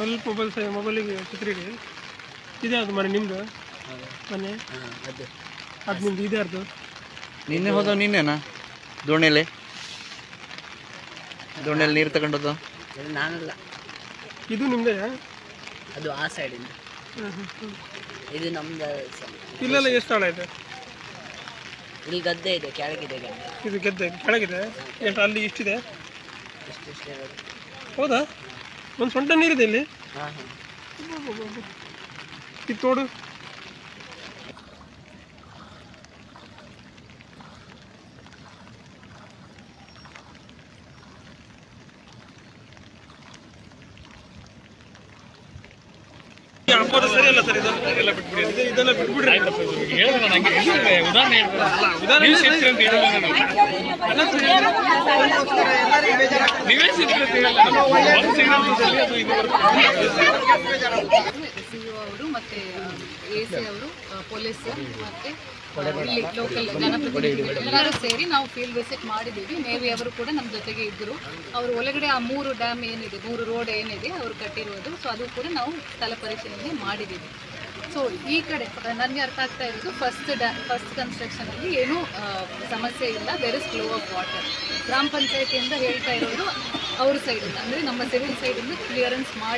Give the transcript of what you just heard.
ಸ್ವಲ್ಪ ಮೊಬೈಲ್ ಸಹ ಮೊಬೈಲಿಗೆ ಚಿತ್ರಿಡಿ. ಇದೆ ಅದು ಮನೆ ನಿಮ್ಮದು ಮನೆ? ಅದು. ಅದು ನಿಮ್ದು ಇದೆ ಅದು ನಿನ್ನೆ ಹೋದ ನಿನ್ನೆನಾ? ದೋಣಿಯಲ್ಲಿ? ದೋಣಿಯಲ್ಲಿ ನೀರು ತಗೊಂಡದ್ದು? ನಾನಲ್ಲ. ಇದು ನಿಮ್ಮದೇ ಅದು ಆ ಸೈಡಿಂದ ಇದು. ನಮ್ದು ಇಲ್ಲೆಲ್ಲ ಎಷ್ಟು ಸ್ಥಳ ಇದೆ? ಇಲ್ಲಿ ಗದ್ದೆ ಇದೆ ಕೆಳಗಿದೆ ಗದ್ದೆ. ಇದು ಗದ್ದೆ ಕೆಳಗಿದೆ? ಎಷ್ಟು ಅಲ್ಲಿ ಇಷ್ಟಿದೆ? ಹೌದಾ? ಒಂದು ಸೊಂಟ ನೀರಿದೆ ಇಲ್ಲಿ. ಕಿತ್ತೋಡು ಹಾಂ. ಇದು ತೋಡು ಈ ಸರಿ ಅಲ್ಲ ಸರ್ ಇದು ಎಲ್ಲ ಬಿಟ್ಬಿಡಿ. ಇದು- ಇದೆಲ್ಲ ಬಿಟ್ಬಿಡ್ರಿ. ಅಲ್ಲ, ಉದಾಹರಣೆ ಸಿ ಅವರು ಮತ್ತೆ ಎ ಸಿ ಅವರು ಪೊಲೀಸ್ ಮತ್ತೆ ಇಲ್ಲಿ ಲೋಕಲ್ ಜನಪ್ರತಿನಿಧಿಗಳು ಎಲ್ಲರೂ ಸೇರಿ ನಾವು ಫೀಲ್ಡ್ ವಿಸಿಟ್ ಮಾಡಿದ್ದೀವಿ. ನೇವಿ ಅವರು ಕೂಡ ನಮ್ಮ ಜೊತೆಗೆ ಇದ್ದರು. ಅವರು ಒಳಗಡೆ ಆ ಮೂರು ಡ್ಯಾಮ್ ಏನಿದೆ ಮೂರು ರೋಡ್ ಏನಿದೆ ಅವರು ಕಟ್ಟಿರುವುದು ಸೊ ಅದು ಕೂಡ ನಾವು ಸ್ಥಳ ಪರಿಶೀಲನೆ ಮಾಡಿದ್ದೀವಿ. ಸೊ ಈ ಕಡೆ ನನಗೆ ಅರ್ಥ ಆಗ್ತಾ ಇರೋದು ಫಸ್ಟ್ ಡ್ಯಾಮ್ ಫಸ್ಟ್ ಕನ್ಸ್ಟ್ರಕ್ಷನಲ್ಲಿ ಏನೂ ಏನು ಸಮಸ್ಯೆ ಇಲ್ಲ. There is flow of water ಗ್ರಾಮ ಪಂಚಾಯತಿಯಿಂದ ಹೇಳ್ತಾ ಇರೋದು ಅವ್ರ ಸೈಡಿಂದ ಅಂದರೆ ನಮ್ಮ ಸಿವಿಲ್ ಸೈಡಿಂದ ಕ್ಲಿಯರೆನ್ಸ್ ಮಾಡಿ